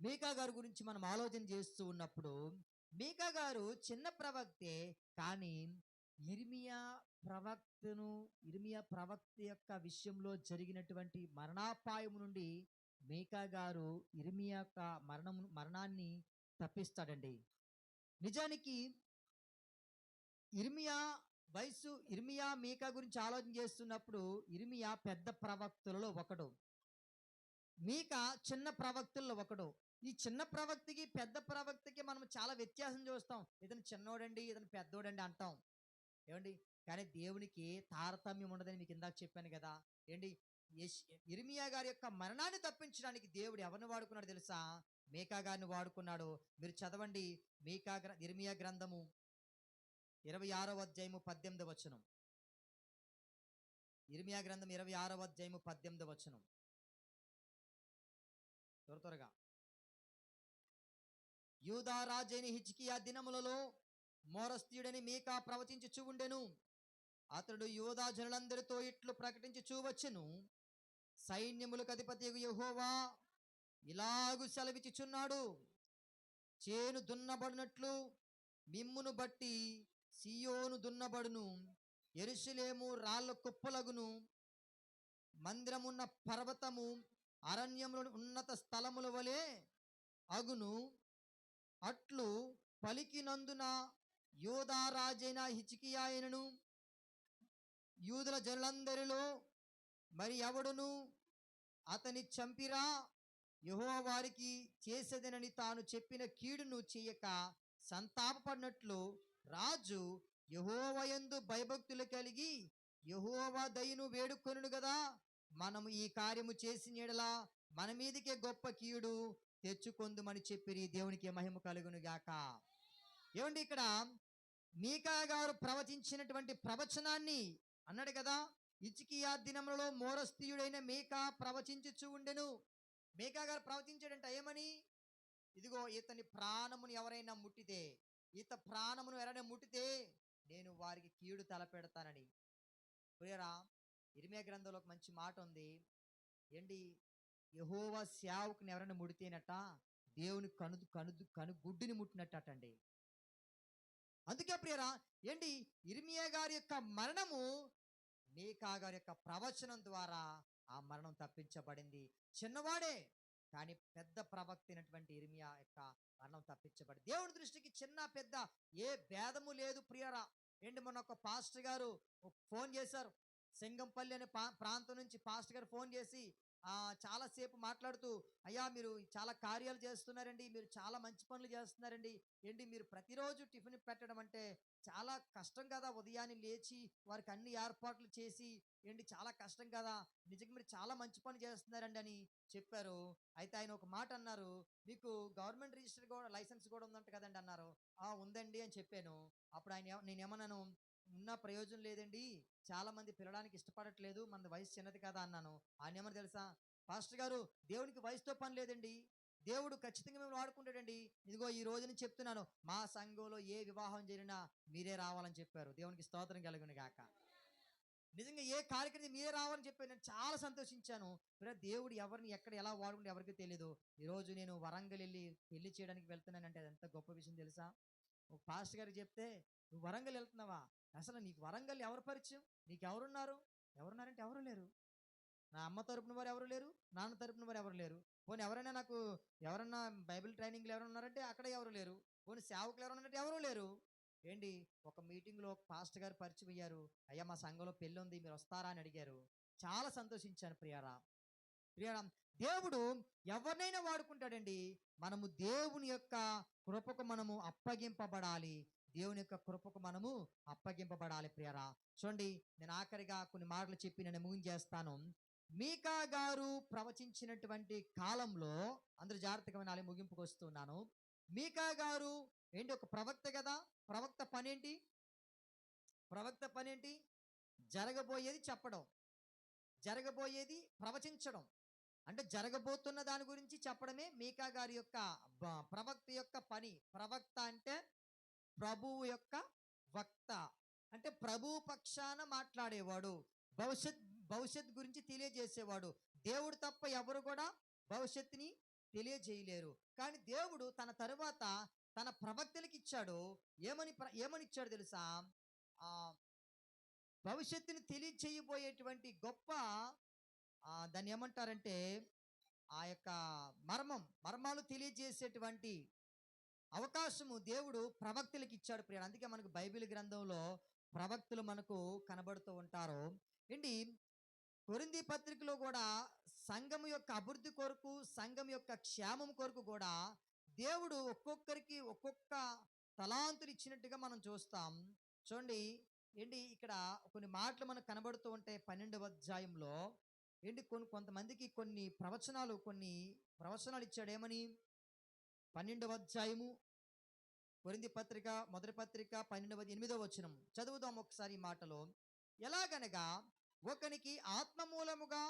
మీకా గారి గురించి మనం ఆలోచన చేస్తూ ఉన్నప్పుడు మీకా గారు చిన్న ప్రవక్తే కానీ ఇర్మియా ప్రవక్తను ఇర్మియా ప్రవక్త యొక్క విషయంలో జరిగినటువంటి మరణాపాయం నుండి మీకా గారు ఇర్మియా యొక్క మరణం మరణాన్ని తప్పిస్తాడండి. నిజానికి ఇర్మియా వయసు ఇర్మియా మీకా గురించి ఆలోచన చేస్తున్నప్పుడు ఇర్మియా పెద్ద ప్రవక్తులలో ఒకడు. మీకా చిన్న ప్రవక్తుల్లో ఒకడు. ఈ చిన్న ప్రవక్తకి పెద్ద ప్రవక్తకి మనం చాలా వ్యత్యాసం చూస్తాం. ఇతను చిన్నోడండి ఇతను పెద్దోడండి అంటాం. ఏమండి? కానీ దేవునికి తారతమ్యం ఉండదని మీకు ఇందాక చెప్పాను కదా. ఏంటి? యెష్- ఇర్మియా గారి యొక్క మరణాన్ని తప్పించడానికి దేవుడు ఎవరిని వాడుకున్నాడు తెలుసా? మేకా గారిని వాడుకున్నాడు. మీరు చదవండి మేకా గ్ర ఇర్మియా గ్రంథము ఇరవై ఆరవ అధ్యాయము పద్దెనిమిది వచనం. ఇర్మియా గ్రంథం ఇరవై ఆరవ అధ్యాయము పద్దెనిమిది వచనం. త్వర త్వరగా. యూదా రాజైన హిజ్కియా దినములలో మోరస్తీయుడని మీకా ప్రవచించుచు ఉండెను. అతడు యూదా జనులందరితో ఇట్లు ప్రకటించుచూ వచ్చెను. సైన్యములకు అధిపతి యహోవా ఇలాగు సెలవిచ్చుచున్నాడు. చేను దున్నబడినట్లు మిమ్మును బట్టి సియోను దున్నబడును. ఎరుషులేము రాళ్ళ కుప్పలగును. మందిరమున్న పర్వతము అరణ్యములోని ఉన్నత స్థలముల వలె అగును. అట్లు పలికినందున యోధారాజైన హిచికియాయనను యూదుల జనులందరిలో మరి ఎవడును? అతని చంపిరా? యెహోవా వారికి చేసేదనని తాను చెప్పిన కీడును చేయక సంతాపపడినట్లు రాజు యహోవయందు భయభక్తులు కలిగి యహోవా దయను వేడుకొనుడు కదా మనము ఈ కార్యము చేసిన ఎడలా మన మీదకే గొప్ప కీడు తెచ్చుకొందుమని చెప్పిరి దేవునికి మహిమ కలుగును గాక. ఏమండి ఇక్కడ? మీకా గారు ప్రవచించినటువంటి ప్రవచనాన్ని అన్నాడు కదా ఇచికియా దినములలో మోరస్తీయుడైన మీకా ప్రవచించుచు ఉండెను. మీకా గారు ప్రవచించాడంట ఏమని? ఇదిగో ఇతని ప్రాణమును ఎవరైనా ముట్టితే ఈత ప్రాణమును ఎవరైనా ముట్టితే నేను వారికి కీడు తలపెడతానని. ప్రియరా ఇరిమే గ్రంథంలో ఒక మంచి మాట ఉంది. ఏంటి? యహోవా సేవకుని ఎవరైనా ముడితేనట దేవుని కను కను కను గుడ్డుని ముట్టినట్టండి అందుకే ప్రియరా ఏంటి? ఇర్మియా గారి యొక్క మరణము మీకా గారి యొక్క ప్రవచనం ద్వారా ఆ మరణం తప్పించబడింది. చిన్నవాడే కానీ పెద్ద ప్రవక్త అయినటువంటి ఇర్మియా యొక్క మరణం తప్పించబడి దేవుడి దృష్టికి చిన్న పెద్ద ఏ భేదము లేదు ప్రియరా. ఏంటి? మొన్న ఒక పాస్టర్ గారు ఫోన్ చేశారు. సింగంపల్లి అనే పా- ప్రాంతం నుంచి పాస్టర్ గారు ఫోన్ చేసి చాలాసేపు మాట్లాడుతూ అయ్యా మీరు చాలా కార్యాలు చేస్తున్నారండి. మీరు చాలా మంచి పనులు చేస్తున్నారండి. ఏంటి మీరు ప్రతిరోజు టిఫిన్ పెట్టడం అంటే చాలా కష్టం కదా! ఉదయాన్నే లేచి వారికి అన్ని ఏర్పాట్లు చేసి ఏంటి చాలా కష్టం కదా! నిజంగా మీరు చాలా మంచి పని చేస్తున్నారండి అని చెప్పారు. అయితే ఆయన ఒక మాట అన్నారు మీకు గవర్నమెంట్ రిజిస్టర్ కూడా లైసెన్స్ కూడా ఉందంట కదండి అన్నారు ఆ! ఉందండి అని చెప్పాను. అప్పుడు ఆయన నేను ఏమన్నాను ఉన్న ప్రయోజనం లేదండి. చాలా మంది పిల్లడానికి ఇష్టపడట్లేదు. మన వయసు చిన్నది కదా అన్నాను. ఆయన ఏమని తెలుసా? పాస్టర్ గారు దేవునికి వయసుతో పని లేదండి. దేవుడు ఖచ్చితంగా మేము వాడుకుంటాడండి. ఇదిగో ఈ రోజున చెప్తున్నాను. మా సంఘంలో ఏ వివాహం జరిగినా మీరే రావాలని చెప్పారు. దేవునికి స్తోత్రం కలిగిన గాక. నిజంగా ఏ కార్యక్రమం మీరే రావాలని చెప్పారు. నేను చాలా సంతోషించాను. దేవుడు ఎవరిని ఎక్కడ ఎలా వాడుకుంటే ఎవరికి తెలియదు ఈ రోజు నేను వరంగల్ వెళ్ళి పెళ్ళి చేయడానికి వెళ్తున్నానంటే అది ఎంత గొప్ప విషయం తెలుసా? ఒక పాస్టర్ గారికి చెప్తే నువ్వు వరంగల్ వెళ్తున్నావా? అసలు నీకు వరంగల్ ఎవరు పరిచయం? నీకు ఎవరున్నారు? ఎవరున్నారంటే ఎవరు లేరు. నా అమ్మ తరపున వారు ఎవరు లేరు? నాన్న తరపున వారు ఎవరు లేరు? పోనీ ఎవరైనా నాకు ఎవరన్నా బైబిల్ ట్రైనింగ్లు ఎవరైనా ఉన్నారంటే అక్కడ ఎవరు లేరు? పోనీ సేవకులు ఎవరైనా ఉన్నారంటే ఎవరూ లేరు? ఏంటి? ఒక మీటింగ్లో ఒక పాస్టర్ గారు పరిచయం అయ్యారు. అయ్యా మా సంఘంలో పెళ్ళి ఉంది మీరు వస్తారా అని అడిగారు. చాలా సంతోషించాను ప్రియారా. ప్రియారా దేవుడు ఎవరినైనా వాడుకుంటాడండి. మనము దేవుని యొక్క కృపకు మనము అప్పగింపబడాలి. దేవుని యొక్క కృపకు మనము అప్పగింపబడాలి ప్రియరా. చూడండి నేను ఆఖరిగా కొన్ని మాటలు చెప్పి నేను ముగించేస్తాను. మీకా గారు ప్రవచించినటువంటి కాలంలో అందరు జాగ్రత్తగా వినాలి ముగింపుకు వస్తున్నాను. మీకా గారు ఏంటి ఒక ప్రవక్త కదా? ప్రవక్త పనేంటి? ప్రవక్త పనేంటి? జరగబోయేది చెప్పడం. జరగబోయేది ప్రవచించడం. అంటే జరగబోతున్న దాని గురించి చెప్పడమే మీకా గారి యొక్క ప్రవక్త యొక్క పని. ప్రవక్త అంటే ప్రభువు యొక్క వక్త. అంటే ప్రభు పక్షాన మాట్లాడేవాడు. భవిష్యత్ భవిష్యత్ గురించి తెలియజేసేవాడు. దేవుడు తప్ప ఎవరు కూడా భవిష్యత్తుని తెలియజేయలేరు. కానీ దేవుడు తన తరువాత తన ప్రవక్తలకు ఇచ్చాడు. ఏమని ప్ర- ఏమని ఇచ్చాడు తెలుసా? భవిష్యత్తుని తెలియచేయబోయేటువంటి గొప్ప దాన్ని ఏమంటారంటే ఆ యొక్క మర్మం మర్మాలు తెలియజేసేటువంటి అవకాశము దేవుడు ప్రవక్తులకు ఇచ్చాడు ప్రియ అందుకే మనకు బైబిల్ గ్రంథంలో ప్రవక్తులు మనకు కనబడుతూ ఉంటారు. ఏంటి? కొరింది పత్రికలో కూడా సంఘం యొక్క అభివృద్ధి కొరకు సంఘం యొక్క క్షేమం కొరకు కూడా దేవుడు ఒక్కొక్కరికి ఒక్కొక్క తలాంతులు ఇచ్చినట్టుగా మనం చూస్తాం. చూడండి. ఏంటి? ఇక్కడ కొన్ని మాటలు మనకు కనబడుతూ ఉంటాయి పన్నెండవ అధ్యాయంలో. ఏంటి? కొన్ని కొంతమందికి కొన్ని ప్రవచనాలు కొన్ని ప్రవచనాలు ఇచ్చాడు. ఏమని? పన్నెండవ అధ్యాయము కొరింది పత్రిక మొదటి పత్రిక పన్నెండవ ఎనిమిదవ వచనం. చదువుదాం ఒకసారి మాటలో. ఎలాగనగా ఒకనికి ఆత్మ మూలముగా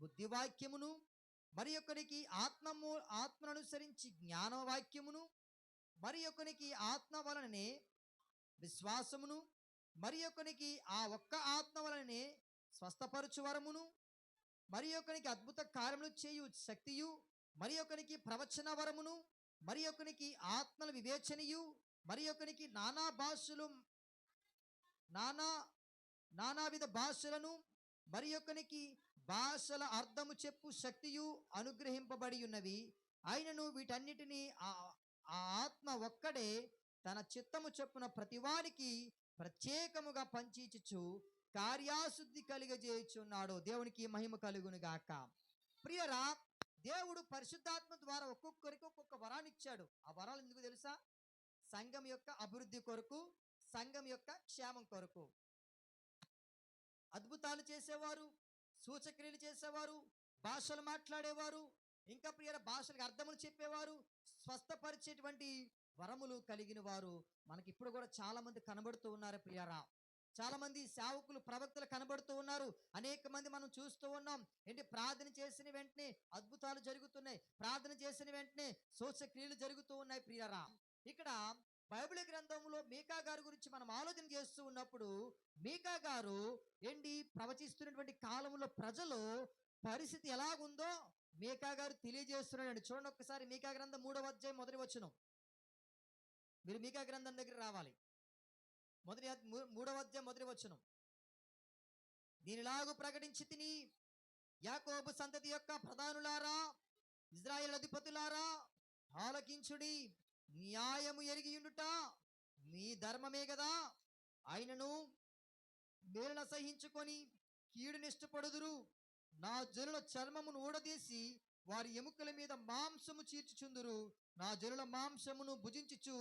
బుద్ధివాక్యమును మరి ఒకరికి ఆత్మమూ ఆత్మననుసరించి జ్ఞానవాక్యమును మరి ఒకనికి ఆత్మ వలననే విశ్వాసమును మరి ఒకనికి ఆ ఒక్క ఆత్మ వలననే స్వస్థపరచు వరమును మరి ఒకనికి అద్భుత కార్యములు చేయు శక్తియు మరి ఒకనికి ప్రవచన వరమును మరి ఒకనికి ఆత్మల వివేచనయు మరి ఒకనికి నానా భాషలు నానా నానావిధ భాషలను మరి ఒకనికి భాషల అర్థము చెప్పు శక్తియు అనుగ్రహింపబడి ఉన్నవి ఆయనను వీటన్నిటినీ ఆ ఆ ఆత్మ ఒక్కడే తన చిత్తము చెప్పున ప్రతివానికి ప్రత్యేకముగా పంచిచుచు కార్యాశుద్ధి కలిగజేయుచున్నాడు దేవునికి మహిమ కలుగును గాక ప్రియరా దేవుడు పరిశుద్ధాత్మ ద్వారా ఒక్కొక్కరికి ఒక్కొక్క వరాన్ని ఇచ్చాడు. ఆ వరాలు ఎందుకు తెలుసా? సంఘం యొక్క అభివృద్ధి కొరకు సంఘం యొక్క క్షేమం కొరకు. అద్భుతాలు చేసేవారు సూచక్రియలు చేసేవారు భాషలు మాట్లాడేవారు ఇంకా ప్రియర భాషలకు అర్థములు చెప్పేవారు స్వస్థపరిచేటువంటి వరములు కలిగిన వారు మనకి ఇప్పుడు కూడా చాలా మంది కనబడుతూ ఉన్నారు ప్రియరా. చాలా మంది సేవకులు ప్రవక్తలు కనబడుతూ ఉన్నారు. అనేక మంది మనం చూస్తూ ఉన్నాం. ఏంటి? ప్రార్థన చేసిన వెంటనే అద్భుతాలు జరుగుతున్నాయి. ప్రార్థన చేసిన వెంటనే సూచక్రియలు జరుగుతూ ఉన్నాయి ప్రియరా ఇక్కడ బైబిల్ గ్రంథంలో మీకా గారి గురించి మనం ఆలోచన చేస్తూ ఉన్నప్పుడు మీకా గారు ఏంటి? ప్రవచిస్తున్నటువంటి కాలంలో ప్రజలు పరిస్థితి ఎలాగుందో మీకా గారు తెలియజేస్తున్నాడండి. చూడండి ఒక్కసారి మీకా గ్రంథం మూడవ అధ్యాయం మొదటి వచ్చును మీరు మీకా గ్రంథం దగ్గర రావాలి. మొదటి మూడవ అధ్యాయం మొదటి వచ్చును దీనిలాగు ప్రకటించి తిని యాకోబు సంతతి యొక్క ప్రధానులారా ఇజ్రాయెల్ అధిపతులారా ఆలకించుడి న్యాయము ఎరిగియుండుట మీ ధర్మమే కదా ఆయనను మేలున సహించుకొని కీడునిష్టపడుదురు నా జనుల చర్మమును ఊడదీసి వారి ఎముకల మీద మాంసము చీర్చుచుందురు. నా జనుల మాంసమును భుజించుచు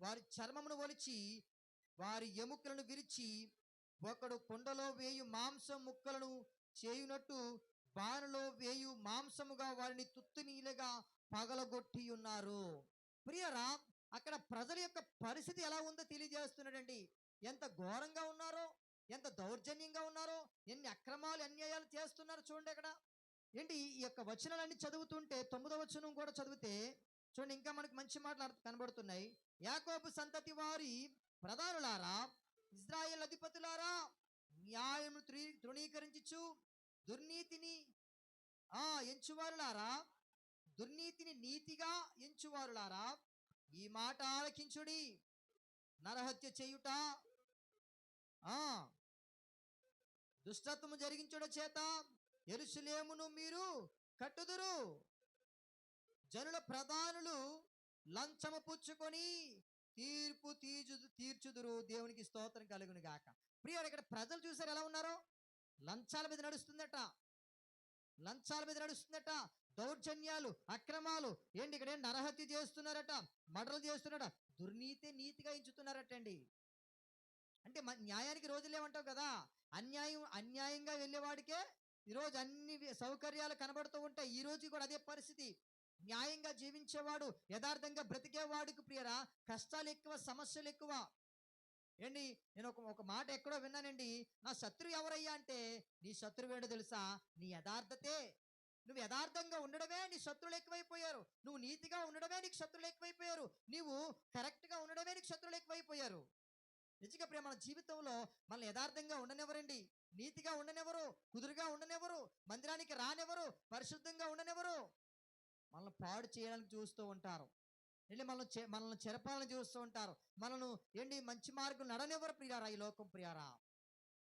వారి చర్మమును ఒలిచి వారి ఎముకలను విరిచి ఒకడు కుండలో వేయు మాంసం ముక్కలను చేయునట్టు బాణలో వేయు మాంసముగా వారిని తుత్తునీలుగా పగలగొట్టి ఉన్నారు. ప్రియరా అక్కడ ప్రజల యొక్క పరిస్థితి ఎలా ఉందో తెలియజేస్తున్నాడండి. ఎంత ఘోరంగా ఉన్నారో ఎంత దౌర్జన్యంగా ఉన్నారో ఎన్ని అక్రమాలు అన్యాయాలు చేస్తున్నారు చూడండి అక్కడ. ఏంటి ఈ యొక్క వచనాలన్నీ చదువుతుంటే తొమ్మిదవ వచనం కూడా చదివితే చూడండి ఇంకా మనకు మంచి మాటలు కనబడుతున్నాయి. యాకోబు సంతతి వారి ప్రధానులారా ఇజ్రాయెల్ అధిపతులారా న్యాయము త్రీ తృణీకరించు దుర్నీతిని ఆ ఎంచువారులారా దుర్నీతిని నీతిగా ఎంచువారులారా ఈ మాట ఆలకించుడి నరహత్య చేయుట ఆ దుష్టత్వము జరిగించుట చేత ఎరుసలేమును మీరు కట్టుదురు. జనుల ప్రధానులు లంచము పుచ్చుకొని తీర్పు తీర్చు తీర్చుదురు దేవునికి స్తోత్రం కలుగును గాక. ప్రియుడు ఇక్కడ ప్రజలు చూసారు ఎలా ఉన్నారో? లంచాల మీద నడుస్తుందట. లంచాల మీద నడుస్తుందట. దౌర్జన్యాలు అక్రమాలు ఏంటి ఇక్కడ ఏం నరహత్య చేస్తున్నారట మర్డర్లు చేస్తున్నారట దుర్నీతి నీతిగా ఎంచుతున్నారట అండి అంటే న్యాయానికి రోజులు ఏమంటావు కదా. అన్యాయం అన్యాయంగా వెళ్ళేవాడికే ఈరోజు అన్ని సౌకర్యాలు కనబడుతూ ఉంటాయి. ఈ రోజు కూడా అదే పరిస్థితి. న్యాయంగా జీవించేవాడు యథార్థంగా బ్రతికేవాడికి ప్రియరా కష్టాలు ఎక్కువ సమస్యలు ఎక్కువ. ఏండి నేను ఒక ఒక మాట ఎక్కడో విన్నానండి. నా శత్రువు ఎవరయ్యా అంటే నీ శత్రువు ఏంటో తెలుసా? నీ యథార్థతే. నువ్వు యథార్థంగా ఉండడమే నీ శత్రువులు ఎక్కువైపోయారు. నువ్వు నీతిగా ఉండడమే నీకు శత్రువులు ఎక్కువైపోయారు. నీవు కరెక్ట్గా ఉండడమే నీకు శత్రువులు ఎక్కువైపోయారు. నిజంగా ప్రియ మన జీవితంలో మనల్ని యథార్థంగా ఉండనివ్వరండి. నీతిగా ఉండనివ్వరు కుదురుగా ఉండనివ్వరు మందిరానికి రానివ్వరు పరిశుద్ధంగా ఉండనివ్వరు. మనల్ని పాడు చేయడానికి చూస్తూ ఉంటారు. ఏంటి? మనల్ని మనల్ని చెరపాలని చూస్తూ ఉంటారు. మనల్ని ఏంటి? మంచి మార్గం నడనివ్వరు ప్రియారా ఈ లోకం ప్రియారా?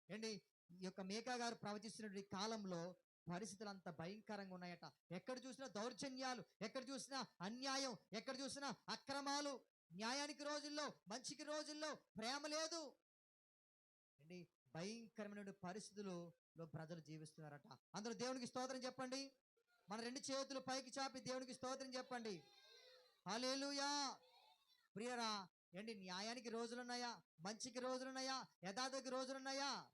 ఏంటి? ఈ యొక్క మేకా గారు ప్రవచిస్తున్నటువంటి కాలంలో పరిస్థితులు అంత భయంకరంగా ఉన్నాయట. ఎక్కడ చూసినా దౌర్జన్యాలు ఎక్కడ చూసినా అన్యాయం ఎక్కడ చూసినా అక్రమాలు. న్యాయానికి రోజుల్లో మంచికి రోజుల్లో ప్రేమ లేదు. ఏంటి? భయంకరమైన పరిస్థితుల్లో ప్రజలు జీవిస్తున్నారట. అందరూ దేవునికి స్తోత్రం చెప్పండి. మన రెండు చేతులు పైకి చాపి దేవునికి స్తోత్రం చెప్పండి. అలేలుయా ప్రియరా ఏంటి న్యాయానికి రోజులున్నాయా? మంచికి రోజులున్నాయా? యథార్థకి రోజులున్నాయా?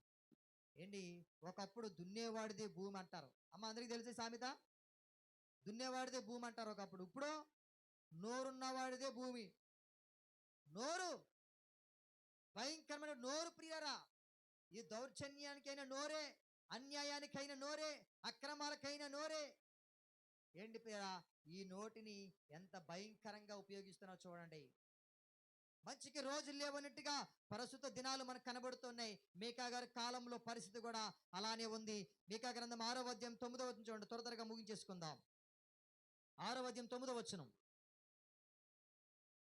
ఏంటి ఒకప్పుడు దున్నేవాడిదే భూమి అంటారు. అమ్మ అందరికి తెలిసే సామెత? దున్నేవాడిదే భూమి అంటారు ఒకప్పుడు. ఇప్పుడు నోరున్నవాడిదే భూమి. నోరు! భయంకరమైన నోరు ప్రియరా. ఈ దౌర్జన్యానికైనా నోరే అన్యాయానికైనా నోరే అక్రమాలకైనా నోరే ఏంటి పేరా ఈ నోటిని ఎంత భయంకరంగా ఉపయోగిస్తున్నావు చూడండి. మంచికి రోజులు లేవన్నట్టుగా ప్రస్తుత దినాలు మనకు కనబడుతున్నాయి. మేకా గారి కాలంలో పరిస్థితి కూడా అలానే ఉంది. మేకా గ్రంథం ఆరో అధ్యాయం తొమ్మిదో వచ్చిన చూడండి త్వర త్వరగా ముగించేసుకుందాం. ఆరో అధ్యాయం తొమ్మిదో వచ్చును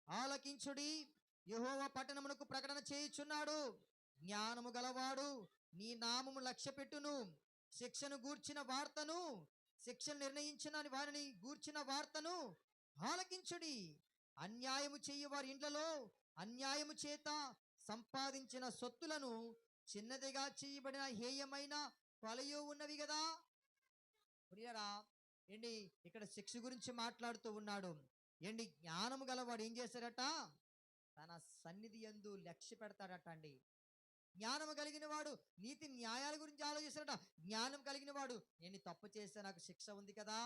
ఆలకించుడి యెహోవా పట్టణమునకు ప్రకటన చేయుచున్నాడు. జ్ఞానము గలవాడు నీ నామము లక్ష్య పెట్టును శిక్షను గూర్చిన వార్తను శిక్షను నిర్ణయించిన వారిని గూర్చిన వార్తను ఆలకించుడి. అన్యాయము చెయ్యి వారి ఇండ్లలో అన్యాయము చేత సంపాదించిన సొత్తులను చిన్నదిగా చేయబడిన హేయమైన కొలయు ఉన్నవి కదా ప్రియరా ఏంటి ఇక్కడ శిక్ష గురించి మాట్లాడుతూ ఉన్నాడు. ఏంటి జ్ఞానము గలవాడు ఏం చేశాడట తన సన్నిధి ఎందు లక్ష్య పెడతాడట అండి. జ్ఞానము కలిగిన వాడు నీతి న్యాయాల గురించి ఆలోచిస్తాడట జ్ఞానం కలిగిన వాడు నేను తప్పు చేస్తే నాకు శిక్ష ఉంది కదా!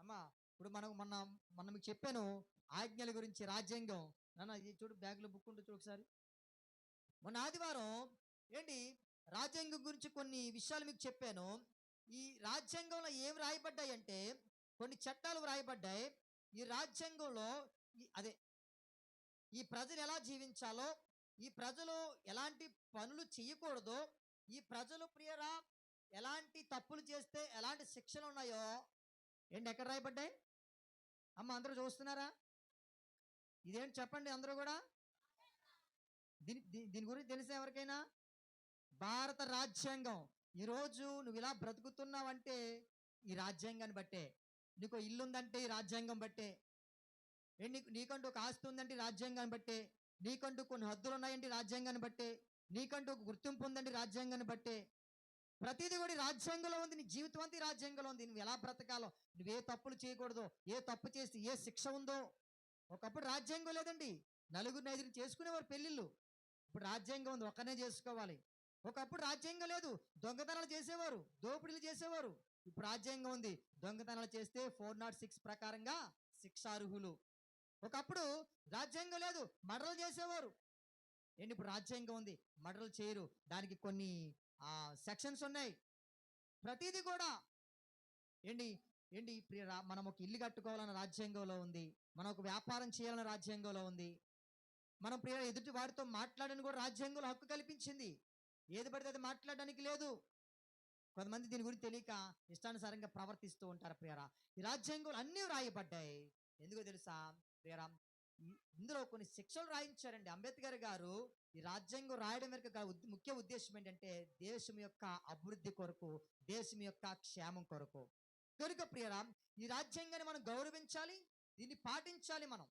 అమ్మా ఇప్పుడు మనం మొన్న మొన్న మీకు చెప్పాను ఆజ్ఞల గురించి రాజ్యాంగం. నాన్న ఇది చూడు బ్యాగ్లో బుక్ ఉంటుంది చూడు ఒకసారి. మొన్న ఆదివారం ఏంటి? రాజ్యాంగం గురించి కొన్ని విషయాలు మీకు చెప్పాను. ఈ రాజ్యాంగంలో ఏం రాయబడ్డాయి అంటే కొన్ని చట్టాలు రాయబడ్డాయి ఈ రాజ్యాంగంలో అదే ఈ ప్రజలు ఎలా జీవించాలో ఈ ప్రజలు ఎలాంటి పనులు చేయకూడదో ఈ ప్రజలు ప్రియరా ఎలాంటి తప్పులు చేస్తే ఎలాంటి శిక్షలు ఉన్నాయో ఏంటి ఎక్కడ రాయబడ్డాయి? అమ్మ అందరూ చూస్తున్నారా? ఇదేంటి చెప్పండి అందరూ కూడా? దీని దీ- దీని గురించి తెలిసే ఎవరికైనా? భారత రాజ్యాంగం ఈరోజు నువ్వు ఇలా బ్రతుకుతున్నావంటే ఈ రాజ్యాంగాన్ని బట్టే నీకు ఇల్లు ఉందంటే ఈ రాజ్యాంగం బట్టే నీకు నీకంటూ ఒక ఆస్తి ఉందంటే రాజ్యాంగాన్ని బట్టే నీకంటూ కొన్ని హద్దులు ఉన్నాయంటే రాజ్యాంగాన్ని బట్టే నీకంటూ ఒక గుర్తింపు ఉందండి రాజ్యాంగాన్ని బట్టే. ప్రతిదీ కూడా రాజ్యాంగంలో ఉంది. నీ జీవితం అంతా రాజ్యాంగంలో ఉంది. నువ్వు ఎలా బ్రతకాలో నువ్వు ఏ తప్పులు చేయకూడదు ఏ తప్పు చేస్తే ఏ శిక్ష ఉందో. ఒకప్పుడు రాజ్యాంగం లేదండి. నలుగురు నైదుని చేసుకునేవారు పెళ్ళిళ్ళు. ఇప్పుడు రాజ్యాంగం ఉంది. ఒక్కనే చేసుకోవాలి. ఒకప్పుడు రాజ్యాంగం లేదు. దొంగతనాలు చేసేవారు. దోపిడీలు చేసేవారు. ఇప్పుడు రాజ్యాంగం ఉంది. దొంగతనాలు చేస్తే ఫోర్ నాట్ సిక్స్ ప్రకారంగా శిక్షార్హులు. ఒకప్పుడు రాజ్యాంగం లేదు. మర్డర్లు చేసేవారు. ఏంటి ఇప్పుడు రాజ్యాంగం ఉంది? మర్డర్లు చేయరు. దానికి కొన్ని సెక్షన్స్ ఉన్నాయి. ప్రతిదీ కూడా ఏంటి? ఏంటి? మనం ఒక ఇల్లు కట్టుకోవాలన్న రాజ్యాంగంలో ఉంది. మనం ఒక వ్యాపారం చేయాలన్న రాజ్యాంగంలో ఉంది. మనం ప్రియ ఎదుటి వారితో మాట్లాడని కూడా రాజ్యాంగంలో హక్కు కల్పించింది. ఏది పడితే అది మాట్లాడడానికి లేదు. కొంతమంది దీని గురించి తెలియక ఇష్టానుసారంగా ప్రవర్తిస్తూ ఉంటారు ప్రియరా. ఈ రాజ్యాంగంలో అన్నీ రాయబడ్డాయి. ఎందుకో తెలుసా? ప్రియరా ఇందులో కొన్ని శిక్షలు రాయించారండి. అంబేద్కర్ గారు ఈ రాజ్యాంగం రాయడం వెనుక ముఖ్య ఉద్దేశం ఏంటంటే దేశం యొక్క అభివృద్ధి కొరకు దేశం యొక్క క్షేమం కొరకు. కనుక ప్రియరా ఈ రాజ్యాంగాన్ని మనం గౌరవించాలి దీన్ని పాటించాలి మనం.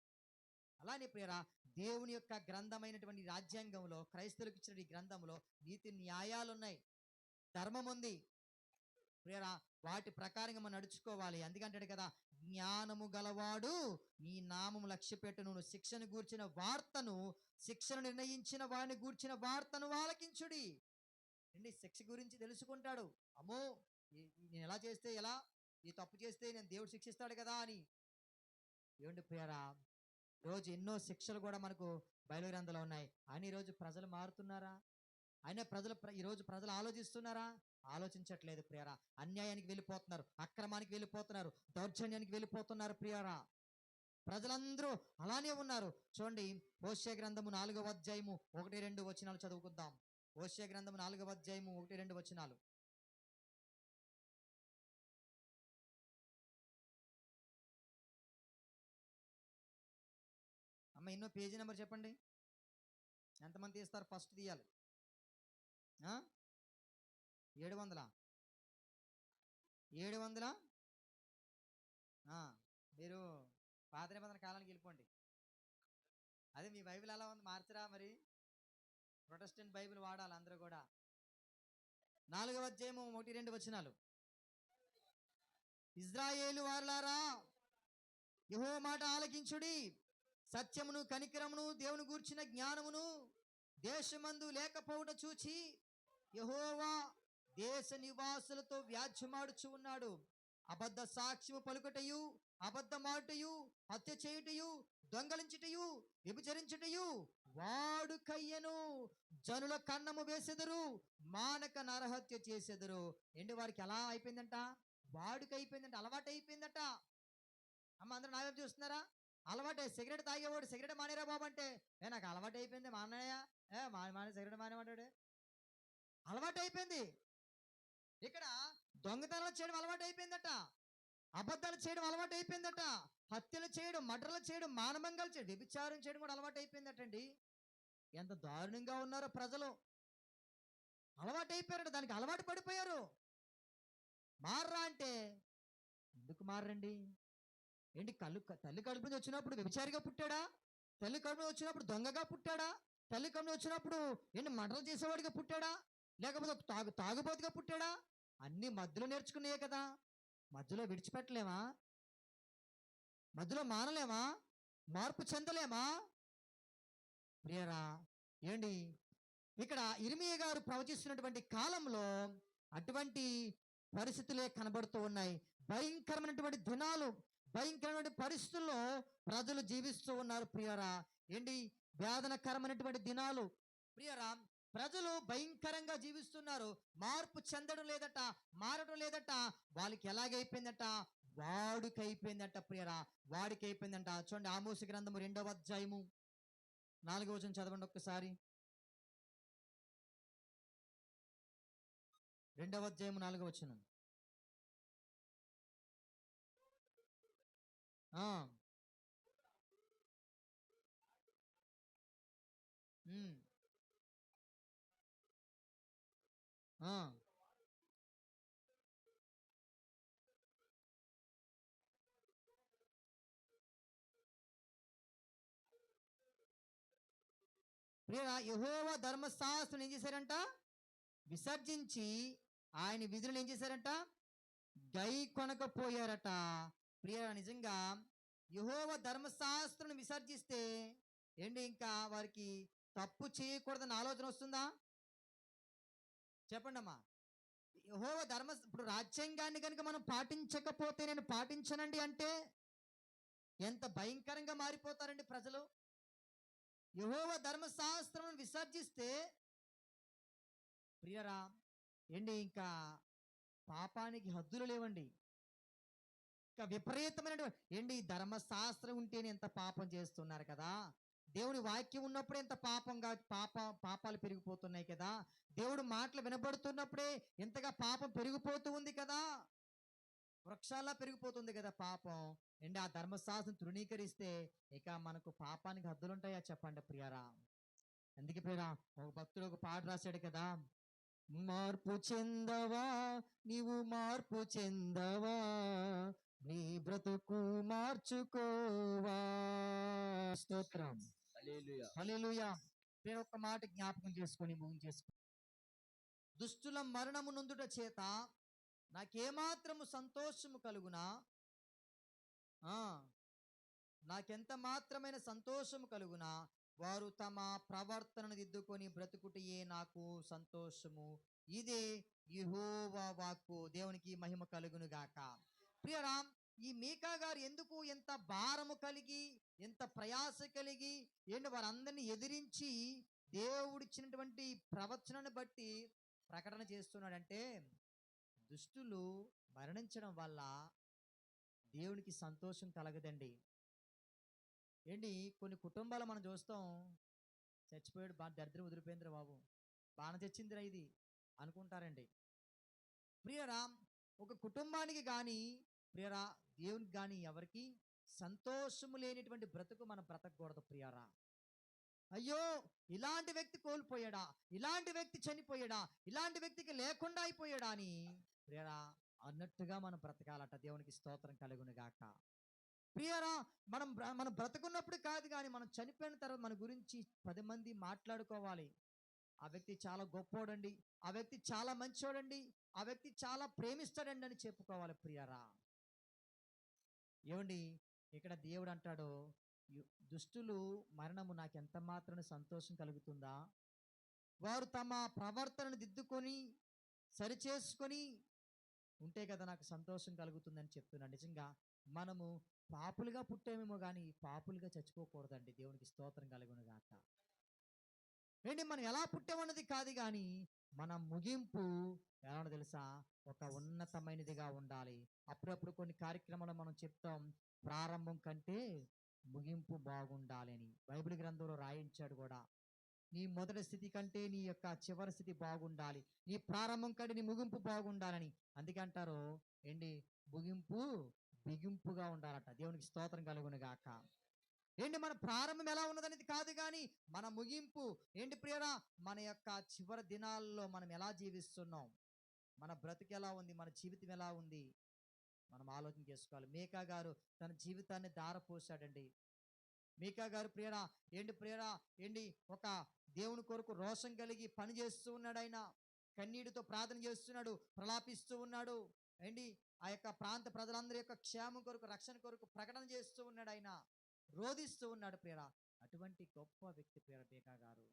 అలానే ప్రియరా దేవుని యొక్క గ్రంథమైనటువంటి రాజ్యాంగంలో క్రైస్తవులకు ఇచ్చిన ఈ గ్రంథంలో నీతి న్యాయాలు ఉన్నాయి ధర్మం ఉంది. ప్రియరా వాటి ప్రకారంగా మనం నడుచుకోవాలి. అందుకంటాడు కదా జ్ఞానము గలవాడు. నీ నామము లక్ష్య పెట్టును శిక్షను గూర్చిన వార్తను శిక్షను నిర్ణయించిన వాడిని గూర్చిన వార్తను ఆలకించుడి. అండి శిక్ష గురించి తెలుసుకుంటాడు. అమ్మో! నేను ఎలా చేస్తే ఎలా? ఈ తప్పు చేస్తే నేను దేవుడు శిక్షిస్తాడు కదా అని. ఏమండి ప్రియరా? రోజు ఎన్నో శిక్షలు కూడా మనకు బయలు ఉన్నాయి. అని ఈరోజు ప్రజలు మారుతున్నారా? అయినా ప్రజలు ప్ర- ఈరోజు ప్రజలు ఆలోచిస్తున్నారా? ఆలోచించట్లేదు ప్రియరా. అన్యాయానికి వెళ్ళిపోతున్నారు. అక్రమానికి వెళ్ళిపోతున్నారు. దౌర్జన్యానికి వెళ్ళిపోతున్నారు ప్రియరా. ప్రజలందరూ అలానే ఉన్నారు. చూడండి ఓష్య గ్రంథము నాలుగవ అధ్యాయము ఒకటి రెండు వచనాలు చదువుకుందాం. ఓష్య గ్రంథము నాలుగవ అధ్యాయము ఒకటి రెండు వచనాలు. అమ్మ ఎన్నో పేజీ నెంబర్ చెప్పండి. ఎంతమంది తీస్తారు? ఫస్ట్ తీయాలి. ఏడు వందల ఏడు వందల ఆ, మీరు పాత నిబంధన కాలానికి వెళ్ళిపోండి. అదే మీ బైబిల్ అలా ఉంది? మార్చరా మరి? ప్రొటెస్టెంట్ బైబిల్ వాడాలి అందరూ కూడా. నాలుగవ అధ్యాయము ఒకటి రెండు వచనాలు. ఇజ్రాయేలు వారులారా యహో మాట ఆలకించుడి. సత్యమును కనికరమును దేవుని గూర్చిన జ్ఞానమును దేశమందు లేకపోవుట చూచి యహోవా దేశ నివాసులతో వ్యాజ్యమాడుచు ఉన్నాడు. అబద్ధ సాక్ష్యము పలుకుటయు అబద్ధమాటయు హత్య చేయుటయు దొంగలించుటయు విభజరించుటయు వాడు కయ్యను జనుల కన్నము వేసెదరు మానక నరహత్య చేసెదరు. ఏంటి వారికి ఎలా అయిపోయిందంట? వాడుక అయిపోయిందంట అలవాటు అయిపోయిందట అమ్మ అందరూ నా చూస్తున్నారా? అలవాటే సిగరెట్ తాగేవాడు సిగరెట్ మానేరా బాబు అంటే ఏ నాకు అలవాటు అయిపోయింది మా ఏ మాని మాని సిగరెట్ మానేవాడు అలవాటు అయిపోయింది ఇక్కడ దొంగతనాలు చేయడం అలవాటు అయిపోయిందట. అబద్ధాలు చేయడం అలవాటు అయిపోయిందట. హత్యలు చేయడం మటర్లు చేయడం మానభంగాలు చేయడం వ్యభిచారం చేయడం కూడా అలవాటు అయిపోయిందటండి. ఎంత దారుణంగా ఉన్నారో ప్రజలు. అలవాటు అయిపోయారట. దానికి అలవాటు పడిపోయారు. మార్రా అంటే ఎందుకు మారండి ఏంటి కళ్ళు తల్లి కడుపు నుంచి వచ్చినప్పుడు వ్యభిచారిగా పుట్టాడా? తల్లి కడుపు వచ్చినప్పుడు దొంగగా పుట్టాడా? తల్లి కడుపు వచ్చినప్పుడు ఏంటి మంటలు చేసేవాడిగా పుట్టాడా? లేకపోతే తాగు తాగుబోతుగా పుట్టాడా? అన్ని మధ్యలో నేర్చుకున్నాయే కదా. మధ్యలో విడిచిపెట్టలేమా? మధ్యలో మానలేమా? మార్పు చెందలేమా? ప్రియరా ఏంటి? ఇక్కడ ఇరిమియ గారు ప్రవచిస్తున్నటువంటి కాలంలో అటువంటి పరిస్థితులే కనబడుతూ ఉన్నాయి. భయంకరమైనటువంటి దినాలు భయంకరమైన పరిస్థితుల్లో ప్రజలు జీవిస్తూ ఉన్నారు ప్రియరా. ఏంటి? వేదనకరమైనటువంటి దినాలు. ప్రియరా ప్రజలు భయంకరంగా జీవిస్తున్నారు. మార్పు చెందడం లేదట మారడం లేదట. వాళ్ళకి ఎలాగైపోయిందట? వాడికి అయిపోయిందట ప్రియరా వాడికి అయిపోయిందంట చూడండి ఆమోస గ్రంథము రెండవ అధ్యాయము. నాలుగవ వచనం చదవండి ఒక్కసారి. రెండవ అధ్యాయము నాలుగవ వచనం. ప్రియరా యహోవ ధర్మశాస్త్రం ఏం చేశారంట? విసర్జించి ఆయన విధులను ఏం చేశారంట? గై కొనకపోయారట. ప్రియరా నిజంగా యహోవ ధర్మశాస్త్రం విసర్జిస్తే ఏంటి ఇంకా వారికి తప్పు చేయకూడదని ఆలోచన వస్తుందా? చెప్పండి అమ్మా యహోవ ధర్మ ఇప్పుడు రాజ్యాంగాన్ని కనుక మనం పాటించకపోతే నేను పాటించనండి అంటే ఎంత భయంకరంగా మారిపోతారండి ప్రజలు. యహోవ ధర్మశాస్త్రం విసర్జిస్తే ప్రియరా ఏంటి ఇంకా పాపానికి హద్దులు లేవండి. ఇంకా విపరీతమైన ఏంటి ధర్మశాస్త్రం ఉంటేనే ఎంత పాపం చేస్తున్నారు కదా? దేవుడి వాక్యం ఉన్నప్పుడే ఎంత పాపంగా పాప పాపాలు పెరిగిపోతున్నాయి కదా? దేవుడు మాటలు వినబడుతున్నప్పుడే ఎంతగా పాపం పెరిగిపోతూ ఉంది కదా? వృక్షాల్లో పెరిగిపోతుంది కదా పాపం. అండ్ ఆ ధర్మశాస్త్రం తృణీకరిస్తే ఇక మనకు పాపానికి హద్దులుంటాయా చెప్పండి ప్రియారా? అందుకే ప్రియరా ఒక భక్తుడు ఒక పాట రాశాడు కదా మార్పు చెందవా? నీవు మార్పు చెందవా? నీ బ్రతుకు మార్చుకోవా? స్తోత్రం. నేను ఒక మాట జ్ఞాపకం చేసుకొని ముగించేసుకో దుష్టుల మరణము నొందుట చేత నాకేమాత్రము సంతోషము కలుగునా? ఆ. నాకెంత మాత్రమైన సంతోషము కలుగునా? వారు తమ ప్రవర్తనను దిద్దుకొని బ్రతుకుటయే నాకు సంతోషము. ఇదే యెహోవా వాక్కు. దేవునికి మహిమ కలుగును గాక. ప్రియరామ్ ఈ మీకా గారు ఎందుకు ఎంత భారము కలిగి ఎంత ప్రయాస కలిగి ఏంటి వారందరినీ ఎదిరించి దేవుడిచ్చినటువంటి ప్రవచనను బట్టి ప్రకటన చేస్తున్నాడంటే దుష్టులు మరణించడం వల్ల దేవునికి సంతోషం కలగదండి. ఏంటి? కొన్ని కుటుంబాలు మనం చూస్తాం చచ్చిపోయాడు బా దరిద్రం వదిలిపోయిందిరా బాబు. బాణ చచ్చిందిరా ఇది అనుకుంటారండి. ప్రియరా ఒక కుటుంబానికి కానీ ప్రియరా దేవునికి కానీ ఎవరికి సంతోషము లేనిటువంటి బ్రతుకు మనం బ్రతకూడదు ప్రియరా. అయ్యో! ఇలాంటి వ్యక్తి కోల్పోయాడా? ఇలాంటి వ్యక్తి చనిపోయాడా? ఇలాంటి వ్యక్తికి లేకుండా అయిపోయాడా అని? ప్రియరా అన్నట్టుగా మనం బ్రతకాలట. దేవునికి స్తోత్రం కలుగును గాక ప్రియరా మనం మనం బ్రతకున్నప్పుడు కాదు కానీ మనం చనిపోయిన తర్వాత మన గురించి పది మంది మాట్లాడుకోవాలి. ఆ వ్యక్తి చాలా గొప్పోడండి. ఆ వ్యక్తి చాలా మంచోడండి. ఆ వ్యక్తి చాలా ప్రేమిస్తాడండి అని చెప్పుకోవాలి ప్రియరా. ఏమండి? ఇక్కడ దేవుడు అంటాడు దుష్టులు మరణము నాకు ఎంత మాత్రం సంతోషం కలుగుతుందా? వారు తమ ప్రవర్తనను దిద్దుకొని సరిచేసుకొని ఉంటే కదా నాకు సంతోషం కలుగుతుందని చెప్తున్నా. నిజంగా మనము పాపులుగా పుట్టామేమో కానీ పాపులుగా చచ్చిపోకూడదండి. దేవునికి స్తోత్రం కలుగును గాక ఏంటి మనం ఎలా పుట్టామన్నది కాదు కానీ మన ముగింపు ఎలా తెలుసా? ఒక ఉన్నతమైనదిగా ఉండాలి. అప్పుడప్పుడు కొన్ని కార్యక్రమాలు మనం చెప్తాం. ప్రారంభం కంటే ముగింపు బాగుండాలని బైబిల్ గ్రంథంలో రాయించాడు కూడా. నీ మొదటి స్థితి కంటే నీ యొక్క చివరి స్థితి బాగుండాలి. నీ ప్రారంభం కంటే నీ ముగింపు బాగుండాలని. అందుకే అంటారు ఏంటి? ముగింపు బిగింపుగా ఉండాలట. దేవునికి స్తోత్రం కలుగును గాక. ఏంటి? మన ప్రారంభం ఎలా ఉన్నదనేది కాదు కానీ మన ముగింపు ఏంటి ప్రియరా? మన యొక్క చివరి దినాల్లో మనం ఎలా జీవిస్తున్నాం? మన బ్రతుకు ఎలా ఉంది? మన జీవితం ఎలా ఉంది? మనం ఆలోచన చేసుకోవాలి. మేకా గారు తన జీవితాన్ని దారపోసాడండి మీకా గారు ప్రియరా ఏంటి ప్రియరా ఏంటి ఒక దేవుని కొరకు రోషం కలిగి పని చేస్తూ ఉన్నాడు ఆయన. కన్నీటితో ప్రార్థన చేస్తున్నాడు ప్రలాపిస్తూ ఉన్నాడు. ఏంటి? ఆ యొక్క ప్రాంత ప్రజలందరి యొక్క క్షేమం కొరకు రక్షణ కొరకు ప్రకటన చేస్తూ ఉన్నాడు ఆయన. రోధిస్తూ ఉన్నాడు ప్రియరా. అటువంటి గొప్ప వ్యక్తి ప్రియర మేకా గారు.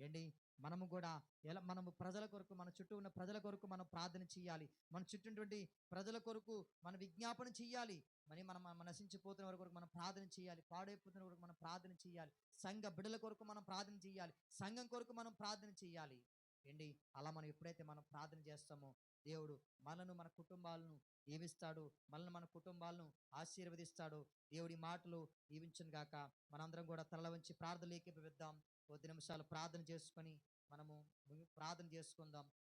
ఏంటి? మనము కూడా ఎలా మనము ప్రజల కొరకు మన చుట్టూ ఉన్న ప్రజల కొరకు మనం ప్రార్థన చేయాలి. మన చుట్టూ ప్రజల కొరకు మన విజ్ఞాపన చేయాలి. మరి మనం నశించిపోతున్న వారి కొరకు మనం ప్రార్థన చేయాలి. పాడైపోతున్న కొరకు మనం ప్రార్థన చేయాలి. సంఘ బిడల కొరకు మనం ప్రార్థన చేయాలి. సంఘం కొరకు మనం ప్రార్థన చేయాలి. ఏంటి? అలా మనం ఎప్పుడైతే మనం ప్రార్థన చేస్తామో దేవుడు మనను మన కుటుంబాలను దీవిస్తాడు. మనల్ని మన కుటుంబాలను ఆశీర్వదిస్తాడు. దేవుడి మాటలు దీవించను గాక. మనందరం కూడా తల వంచి ప్రార్థనలు ఏకీభవిద్దాం కొద్ది నిమిషాలు ప్రార్థన చేసుకొని మనము ప్రార్థన చేసుకుందాం.